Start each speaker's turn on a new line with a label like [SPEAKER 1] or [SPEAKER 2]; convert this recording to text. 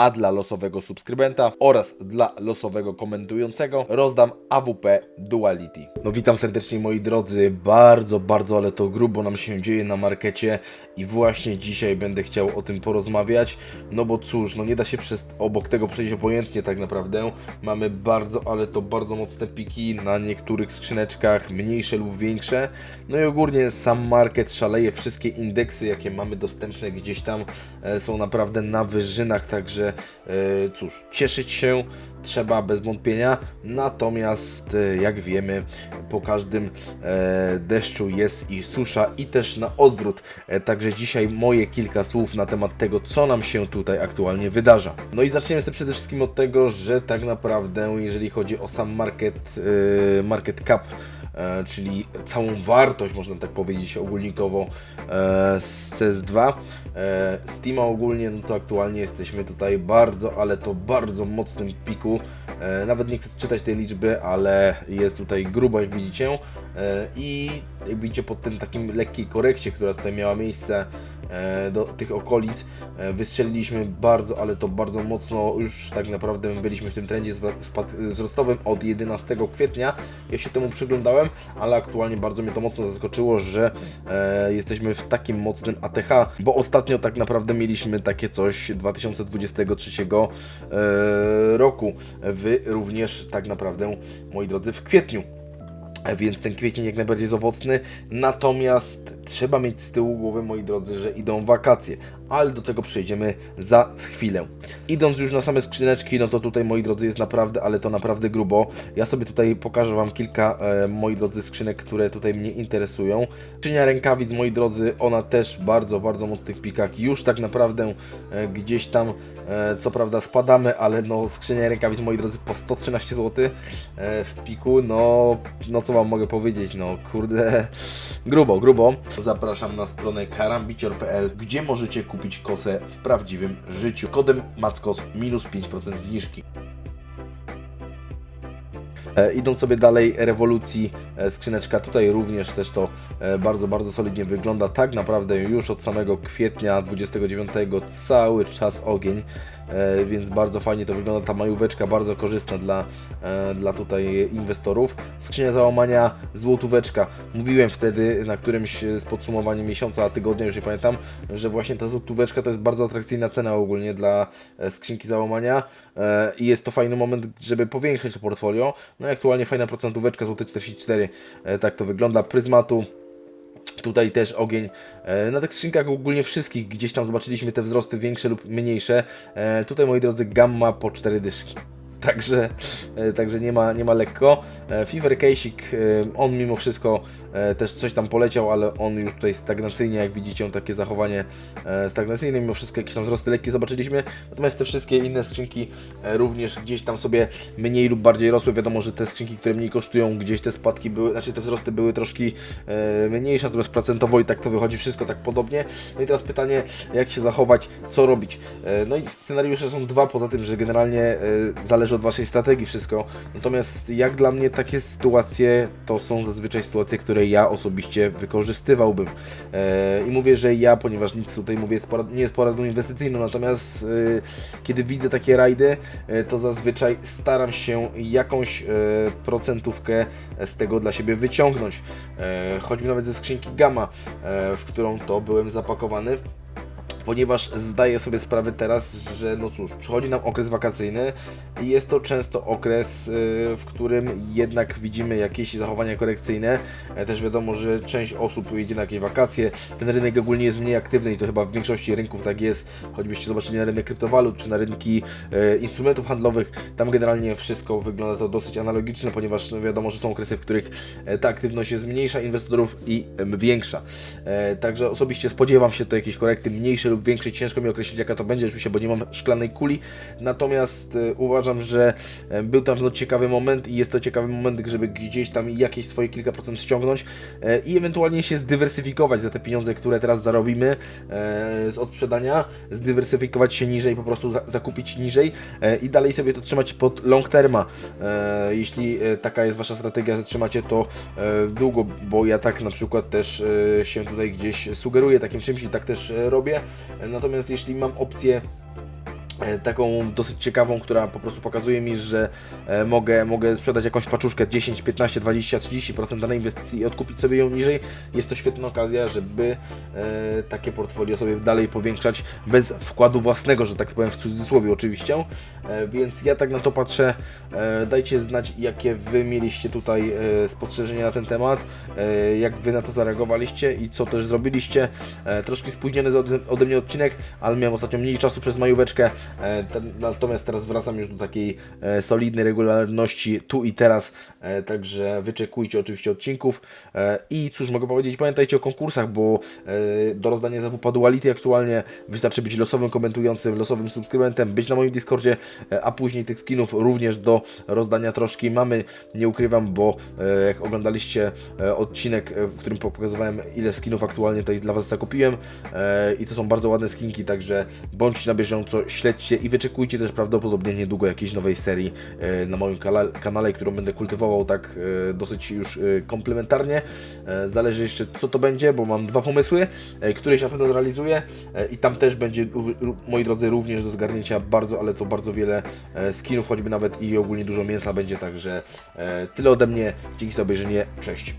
[SPEAKER 1] a dla losowego subskrybenta oraz dla losowego komentującego rozdam AWP Duality. No witam serdecznie moi drodzy, bardzo, bardzo, ale to grubo nam się dzieje na markecie i właśnie dzisiaj będę chciał o tym porozmawiać, no bo cóż, no nie da się przez, obok tego przejść obojętnie tak naprawdę. Mamy bardzo, ale to bardzo mocne piki na niektórych skrzyneczkach, mniejsze lub większe. No i ogólnie sam market szaleje, wszystkie indeksy jakie mamy dostępne gdzieś tam e, są naprawdę na wyżynach, także cóż, cieszyć się trzeba bez wątpienia, natomiast e, jak wiemy po każdym e, deszczu jest i susza i też na odwrót, e, także dzisiaj moje kilka słów na temat tego, co nam się tutaj aktualnie wydarza. No i zaczniemy sobie przede wszystkim od tego, że tak naprawdę jeżeli chodzi o sam market, market cap, czyli całą wartość, można tak powiedzieć ogólnikowo z CS2. E, Steama ogólnie, no to aktualnie jesteśmy tutaj bardzo, ale to bardzo mocnym piku. E, Nawet nie chcę czytać tej liczby, ale jest tutaj grubo, jak widzicie. E, I jak widzicie, po tym takim lekkiej korekcie, która tutaj miała miejsce e, do tych okolic, e, wystrzeliliśmy bardzo, ale to bardzo mocno. Już tak naprawdę byliśmy w tym trendzie wzrostowym od 11 kwietnia. Ja się temu przyglądałem, ale aktualnie bardzo mnie to mocno zaskoczyło, że jesteśmy w takim mocnym ATH, bo ostatnio tak naprawdę mieliśmy takie coś 2023 e, roku. Wy również tak naprawdę, moi drodzy, w kwietniu. E, Więc ten kwiecień jak najbardziej jest owocny, natomiast trzeba mieć z tyłu głowy, moi drodzy, że idą wakacje, ale do tego przejdziemy za chwilę. Idąc już na same skrzyneczki, no to tutaj, moi drodzy, jest naprawdę, ale to naprawdę grubo. Ja sobie tutaj pokażę Wam kilka, e, moi drodzy, skrzynek, które tutaj mnie interesują. Skrzynia rękawic, moi drodzy, ona też bardzo, bardzo mocnych pikach. Już tak naprawdę e, gdzieś tam, e, co prawda spadamy, ale no skrzynia rękawic, moi drodzy, po 113 zł e, w piku, no, no co Wam mogę powiedzieć, no kurde, grubo, grubo. Zapraszam na stronę karambicior.pl, gdzie możecie kupić kosę w prawdziwym życiu. Kodem MACKOS minus 5% zniżki. E, idąc sobie dalej, rewolucji e, skrzyneczka tutaj również też to e, bardzo, bardzo solidnie wygląda. Tak naprawdę już od samego kwietnia 29 cały czas ogień, więc bardzo fajnie to wygląda. Ta majóweczka bardzo korzystna dla, e, dla tutaj inwestorów. Skrzynia załamania, złotóweczka. Mówiłem wtedy na którymś z podsumowania miesiąca, tygodnia, już nie pamiętam, że właśnie ta złotóweczka to jest bardzo atrakcyjna cena ogólnie dla e, skrzynki załamania e, i jest to fajny moment, żeby powiększyć to portfolio. No i aktualnie fajna procentóweczka, złoty 44, e, tak to wygląda. Pryzmatu, Tutaj też ogień. E, Na tych skrzynkach ogólnie wszystkich gdzieś tam zobaczyliśmy te wzrosty większe lub mniejsze. E, Tutaj moi drodzy gamma po 4 dyszki. Także, e, także nie, ma, nie ma lekko. E, Fever Kasik, e, on mimo wszystko też coś tam poleciał, ale on już tutaj stagnacyjnie, jak widzicie, takie zachowanie stagnacyjne, mimo wszystko jakieś tam wzrosty lekkie zobaczyliśmy. Natomiast te wszystkie inne skrzynki również gdzieś tam sobie mniej lub bardziej rosły. Wiadomo, że te skrzynki, które mniej kosztują, gdzieś te spadki były, znaczy te wzrosty były troszkę mniejsze, natomiast procentowo i tak to wychodzi wszystko tak podobnie. No i teraz pytanie, jak się zachować, co robić. No i scenariusze są dwa, poza tym, że generalnie e, zależy od Waszej strategii wszystko. Natomiast jak dla mnie takie sytuacje, to są zazwyczaj sytuacje, które ja osobiście wykorzystywałbym. E, I mówię, że ja, ponieważ nic tutaj mówię, jest porad- nie jest poradą inwestycyjną, natomiast e, kiedy widzę takie rajdy, e, to zazwyczaj staram się jakąś procentówkę z tego dla siebie wyciągnąć. E, choćby nawet ze skrzynki Gamma, w którą to byłem zapakowany ponieważ zdaję sobie sprawę teraz, że no cóż, przychodzi nam okres wakacyjny i jest to często okres, y, w którym jednak widzimy jakieś zachowania korekcyjne. E, Też wiadomo, że część osób jedzie na jakieś wakacje, ten rynek ogólnie jest mniej aktywny i to chyba w większości rynków tak jest, choćbyście zobaczyli na rynek kryptowalut czy na rynki e, instrumentów handlowych, tam generalnie wszystko wygląda to dosyć analogicznie, ponieważ no wiadomo, że są okresy, w których e, ta aktywność jest mniejsza inwestorów i większa. Także osobiście spodziewam się to jakiejś korekty mniejsze lub większej. Ciężko mi określić jaka to będzie oczywiście, bo nie mam szklanej kuli. Natomiast e, uważam, że e, był tam no, ciekawy moment i jest to ciekawy moment, żeby gdzieś tam jakieś swoje kilka procent ściągnąć e, i ewentualnie się zdywersyfikować za te pieniądze, które teraz zarobimy z odsprzedania, zdywersyfikować się niżej, po prostu za, zakupić niżej i dalej sobie to trzymać pod long terma. Jeśli taka jest Wasza strategia, że trzymacie to długo, bo ja tak na przykład też się tutaj gdzieś sugeruję takim czymś i tak też robię. Natomiast jeśli mam opcję taką dosyć ciekawą, która po prostu pokazuje mi, że e, mogę, mogę sprzedać jakąś paczuszkę 10, 15, 20, 30% danej inwestycji i odkupić sobie ją niżej. Jest to świetna okazja, żeby e, takie portfolio sobie dalej powiększać bez wkładu własnego, że tak powiem w cudzysłowie oczywiście. E, więc ja tak na to patrzę. E, dajcie znać, jakie Wy mieliście tutaj e, spostrzeżenia na ten temat, e, jak Wy na to zareagowaliście i co też zrobiliście. E, troszkę spóźniony ode mnie odcinek, ale miałem ostatnio mniej czasu przez majóweczkę. E, natomiast teraz wracam już do takiej e, solidnej regularności tu i teraz, e, także wyczekujcie oczywiście odcinków. I cóż mogę powiedzieć, pamiętajcie o konkursach, bo do rozdania ZWP Duality aktualnie. Wystarczy być losowym komentującym, losowym subskrybentem, być na moim Discordzie, a później tych skinów również do rozdania troszki mamy, nie ukrywam, bo jak oglądaliście odcinek, w którym pokazywałem ile skinów aktualnie tutaj dla Was zakupiłem i to są bardzo ładne skinki, także bądźcie na bieżąco, śledźcie i wyczekujcie też prawdopodobnie niedługo jakiejś nowej serii e, na moim kanale, którą będę kultywował tak e, dosyć już e, komplementarnie. Zależy jeszcze co to będzie, bo mam dwa pomysły, e, któreś na pewno zrealizuję i tam też będzie, moi drodzy, również do zgarnięcia bardzo, ale to bardzo wiele skinów, choćby nawet i ogólnie dużo mięsa będzie, także tyle ode mnie. Dzięki za obejrzenie, cześć.